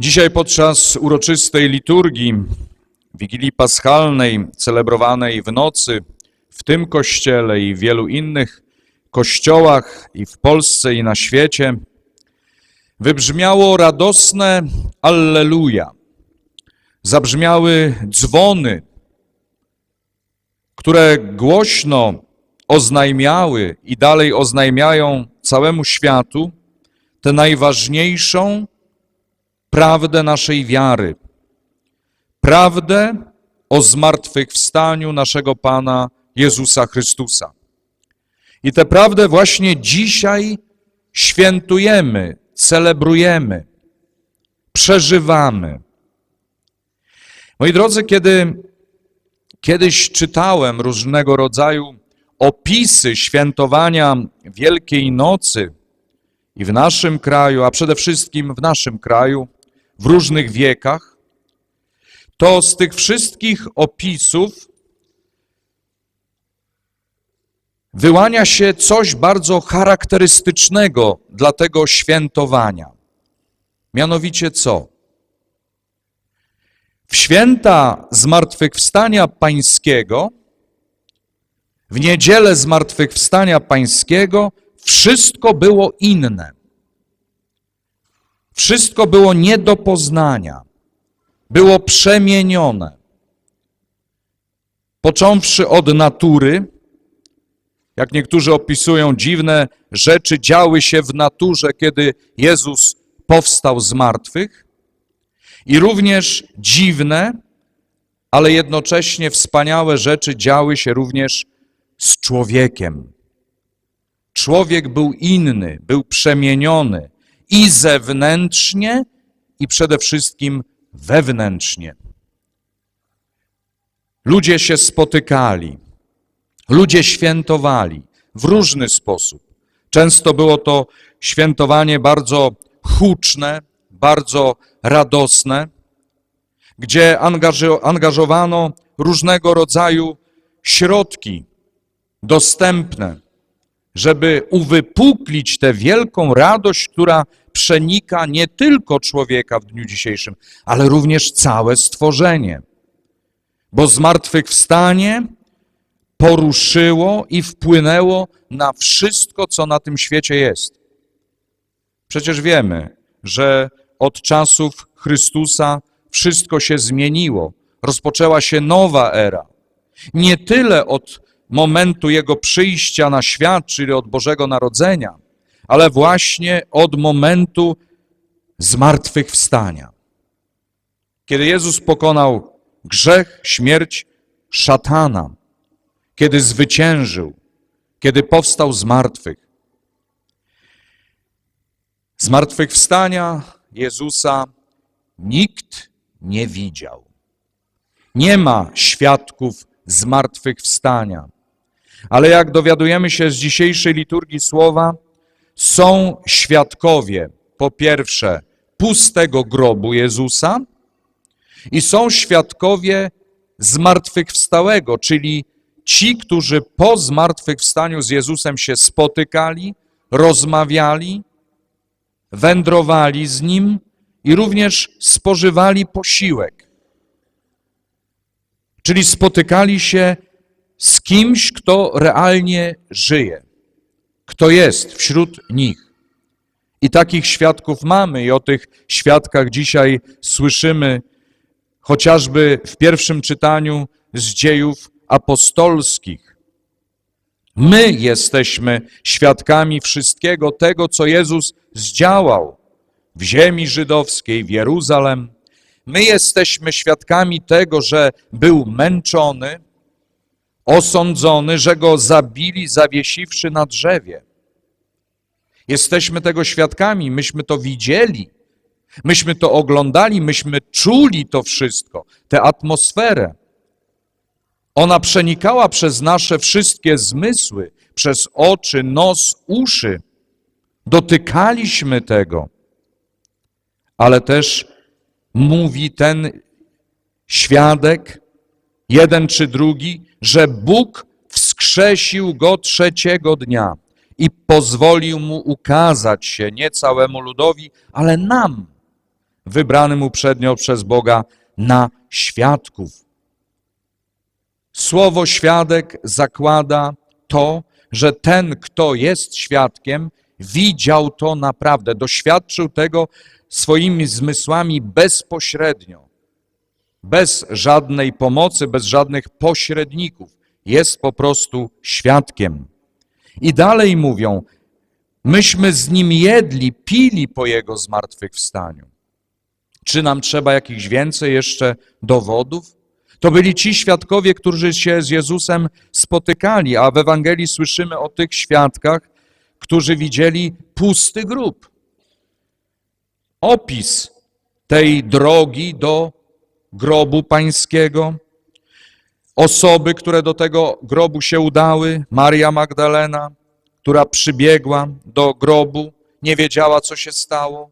Dzisiaj podczas uroczystej liturgii Wigilii Paschalnej, celebrowanej w nocy w tym kościele i wielu innych kościołach i w Polsce i na świecie, wybrzmiało radosne Alleluja. Zabrzmiały dzwony, które głośno oznajmiały i dalej oznajmiają całemu światu tę najważniejszą prawdę naszej wiary, prawdę o zmartwychwstaniu naszego Pana Jezusa Chrystusa. I tę prawdę właśnie dzisiaj świętujemy, celebrujemy, przeżywamy. Moi drodzy, kiedy kiedyś czytałem różnego rodzaju opisy świętowania Wielkiej Nocy i w naszym kraju, a przede wszystkim w naszym kraju, w różnych wiekach, to z tych wszystkich opisów wyłania się coś bardzo charakterystycznego dla tego świętowania. Mianowicie co? W święta Zmartwychwstania Pańskiego, w niedzielę Zmartwychwstania Pańskiego, wszystko było inne. Wszystko było nie do poznania, było przemienione. Począwszy od natury, jak niektórzy opisują, dziwne rzeczy działy się w naturze, kiedy Jezus powstał z martwych, i również dziwne, ale jednocześnie wspaniałe rzeczy działy się również z człowiekiem. Człowiek był inny, był przemieniony i zewnętrznie, i przede wszystkim wewnętrznie. Ludzie się spotykali, ludzie świętowali w różny sposób. Często było to świętowanie bardzo huczne, bardzo radosne, gdzie angażo- angażowano różnego rodzaju środki dostępne, żeby uwypuklić tę wielką radość, która przenika nie tylko człowieka w dniu dzisiejszym, ale również całe stworzenie. Bo zmartwychwstanie poruszyło i wpłynęło na wszystko, co na tym świecie jest. Przecież wiemy, że od czasów Chrystusa wszystko się zmieniło. Rozpoczęła się nowa era. Nie tyle od momentu Jego przyjścia na świat, czyli od Bożego Narodzenia, ale właśnie od momentu zmartwychwstania. Kiedy Jezus pokonał grzech, śmierć, szatana, kiedy zwyciężył, kiedy powstał z martwych. Zmartwychwstania Jezusa nikt nie widział. Nie ma świadków zmartwychwstania. Ale jak dowiadujemy się z dzisiejszej liturgii słowa, są świadkowie, po pierwsze, pustego grobu Jezusa i są świadkowie zmartwychwstałego, czyli ci, którzy po zmartwychwstaniu z Jezusem się spotykali, rozmawiali, wędrowali z Nim i również spożywali posiłek. Czyli spotykali się z kimś, kto realnie żyje, kto jest wśród nich. I takich świadków mamy i o tych świadkach dzisiaj słyszymy chociażby w pierwszym czytaniu z dziejów apostolskich. My jesteśmy świadkami wszystkiego tego, co Jezus zdziałał w ziemi żydowskiej, w Jeruzalem. My jesteśmy świadkami tego, że był męczony, osądzony, że go zabili, zawiesiwszy na drzewie. Jesteśmy tego świadkami, myśmy to widzieli, myśmy to oglądali, myśmy czuli to wszystko, tę atmosferę. Ona przenikała przez nasze wszystkie zmysły, przez oczy, nos, uszy. Dotykaliśmy tego. Ale też mówi ten świadek, jeden czy drugi, że Bóg wskrzesił go trzeciego dnia i pozwolił mu ukazać się nie całemu ludowi, ale nam, wybranym uprzednio przez Boga na świadków. Słowo świadek zakłada to, że ten, kto jest świadkiem, widział to naprawdę, doświadczył tego swoimi zmysłami bezpośrednio, bez żadnej pomocy, bez żadnych pośredników. Jest po prostu świadkiem. I dalej mówią, myśmy z nim jedli, pili po jego zmartwychwstaniu. Czy nam trzeba jakichś więcej jeszcze dowodów? To byli ci świadkowie, którzy się z Jezusem spotykali, a w Ewangelii słyszymy o tych świadkach, którzy widzieli pusty grób. Opis tej drogi do grobu pańskiego, osoby, które do tego grobu się udały, Maria Magdalena, która przybiegła do grobu, nie wiedziała, co się stało.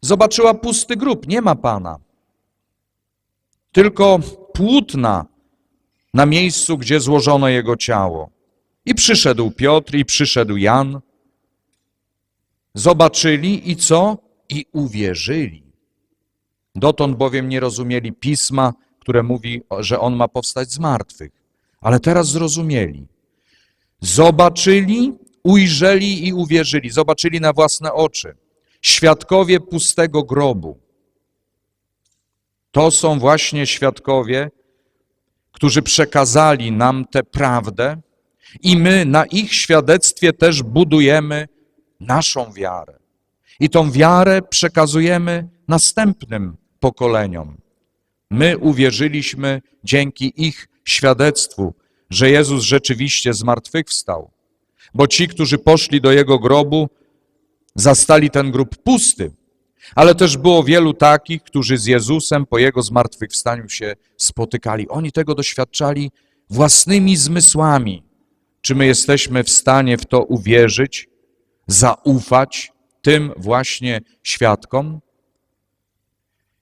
Zobaczyła pusty grób, nie ma Pana. Tylko płótna na miejscu, gdzie złożono jego ciało. I przyszedł Piotr, i przyszedł Jan. Zobaczyli i co? I uwierzyli. Dotąd bowiem nie rozumieli pisma, które mówi, że on ma powstać z martwych. Ale teraz zrozumieli. Zobaczyli, ujrzeli i uwierzyli. Zobaczyli na własne oczy. Świadkowie pustego grobu. To są właśnie świadkowie, którzy przekazali nam tę prawdę i my na ich świadectwie też budujemy naszą wiarę. I tą wiarę przekazujemy następnym pokoleniom. My uwierzyliśmy dzięki ich świadectwu, że Jezus rzeczywiście zmartwychwstał. Bo ci, którzy poszli do Jego grobu, zastali ten grób pusty, ale też było wielu takich, którzy z Jezusem po Jego zmartwychwstaniu się spotykali. Oni tego doświadczali własnymi zmysłami. Czy my jesteśmy w stanie w to uwierzyć, zaufać tym właśnie świadkom?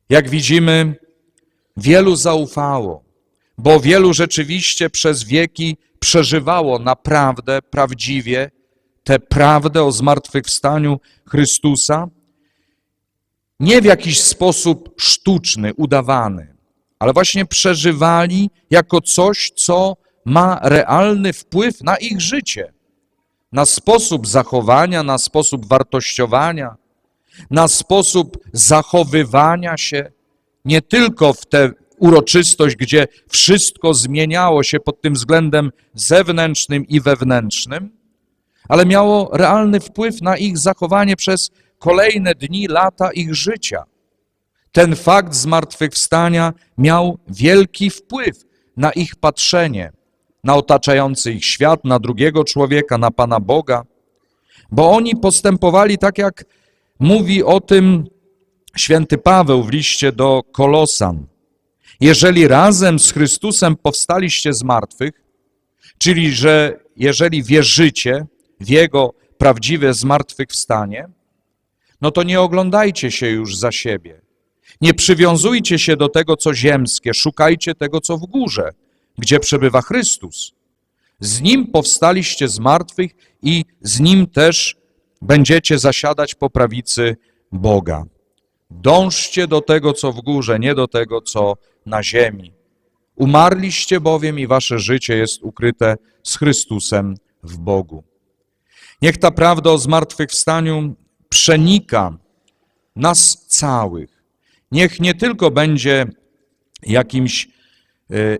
Jak widzimy, wielu zaufało, bo wielu rzeczywiście przez wieki przeżywało naprawdę, prawdziwie tę prawdę o zmartwychwstaniu Chrystusa, nie w jakiś sposób sztuczny, udawany, ale właśnie przeżywali jako coś, co ma realny wpływ na ich życie, na sposób zachowania, na sposób wartościowania, na sposób zachowywania się, nie tylko w tę uroczystość, gdzie wszystko zmieniało się pod tym względem zewnętrznym i wewnętrznym, ale miało realny wpływ na ich zachowanie przez kolejne dni, lata ich życia. Ten fakt zmartwychwstania miał wielki wpływ na ich patrzenie, na otaczający ich świat, na drugiego człowieka, na Pana Boga, bo oni postępowali tak, jak mówi o tym święty Paweł w liście do Kolosan. Jeżeli razem z Chrystusem powstaliście z martwych, czyli że jeżeli wierzycie w Jego prawdziwe zmartwychwstanie, no to nie oglądajcie się już za siebie. Nie przywiązujcie się do tego, co ziemskie, szukajcie tego, co w górze, gdzie przebywa Chrystus. Z Nim powstaliście z martwych i z Nim też będziecie zasiadać po prawicy Boga. Dążcie do tego, co w górze, nie do tego, co na ziemi. Umarliście bowiem i wasze życie jest ukryte z Chrystusem w Bogu. Niech ta prawda o zmartwychwstaniu przenika nas całych. Niech nie tylko będzie jakimś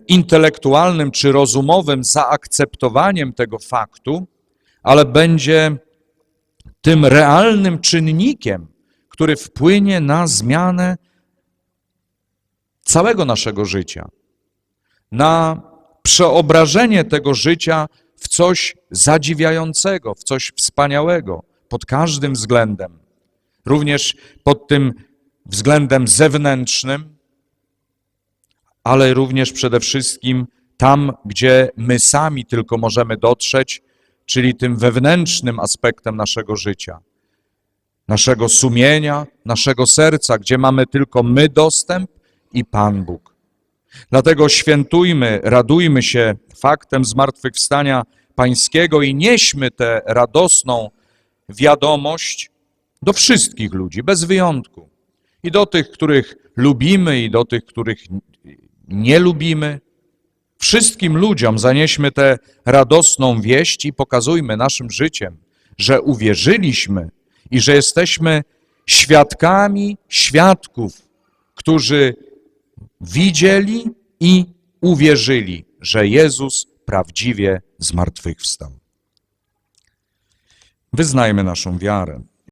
intelektualnym czy rozumowym zaakceptowaniem tego faktu, ale będzie tym realnym czynnikiem, który wpłynie na zmianę całego naszego życia, na przeobrażenie tego życia w coś zadziwiającego, w coś wspaniałego pod każdym względem. Również pod tym względem zewnętrznym, ale również przede wszystkim tam, gdzie my sami tylko możemy dotrzeć, czyli tym wewnętrznym aspektem naszego życia, naszego sumienia, naszego serca, gdzie mamy tylko my dostęp i Pan Bóg. Dlatego świętujmy, radujmy się faktem zmartwychwstania Pańskiego i nieśmy tę radosną wiadomość do wszystkich ludzi, bez wyjątku. I do tych, których lubimy, i do tych, których nie lubimy. Wszystkim ludziom zanieśmy tę radosną wieść i pokazujmy naszym życiem, że uwierzyliśmy i że jesteśmy świadkami świadków, którzy widzieli i uwierzyli, że Jezus prawdziwie zmartwychwstał. Wyznajmy naszą wiarę.